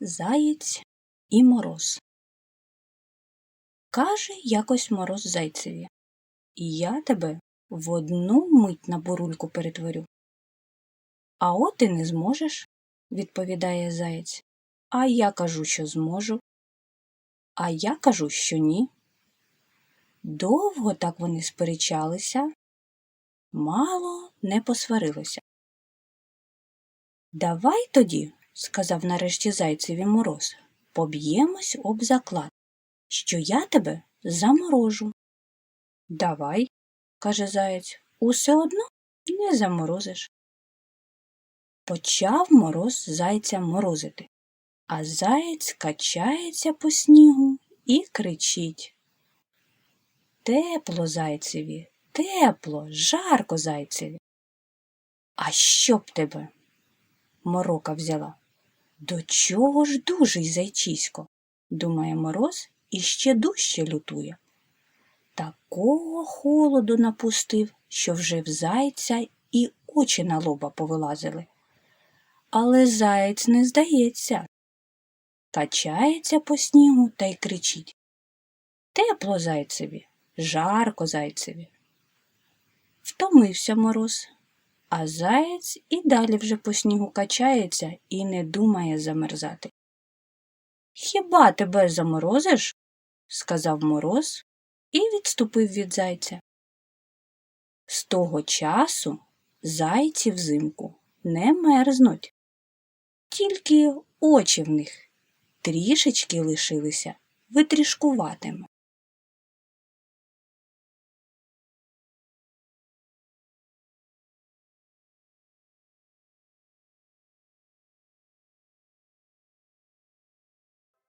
Заєць і мороз. Каже якось мороз зайцеві. Я тебе в одну мить на бурульку перетворю. А от і не зможеш, відповідає заєць. А я кажу, що зможу. А я кажу, що ні. Довго так вони сперечалися, мало не посварилися. Давай тоді, сказав нарешті зайцеві мороз, поб'ємось об заклад, що я тебе заморожу. Давай, каже заєць, усе одно не заморозиш. Почав мороз зайця морозити, а заєць качається по снігу і кричить. Тепло зайцеві, тепло, жарко зайцеві. А що б тебе? Морока взяла. До чого ж дужий зайчисько? думає мороз і ще дужче лютує. Такого холоду напустив, що вже в зайця і очі на лоба повилазили. Але заєць не здається. Качається по снігу та й кричить. Тепло зайцеві, жарко зайцеві. Втомився мороз, а заєць і далі вже по снігу качається і не думає замерзати. Хіба тебе заморозиш? сказав мороз і відступив від зайця. З того часу зайці взимку не мерзнуть, тільки очі в них трішечки лишилися витрішкуватими.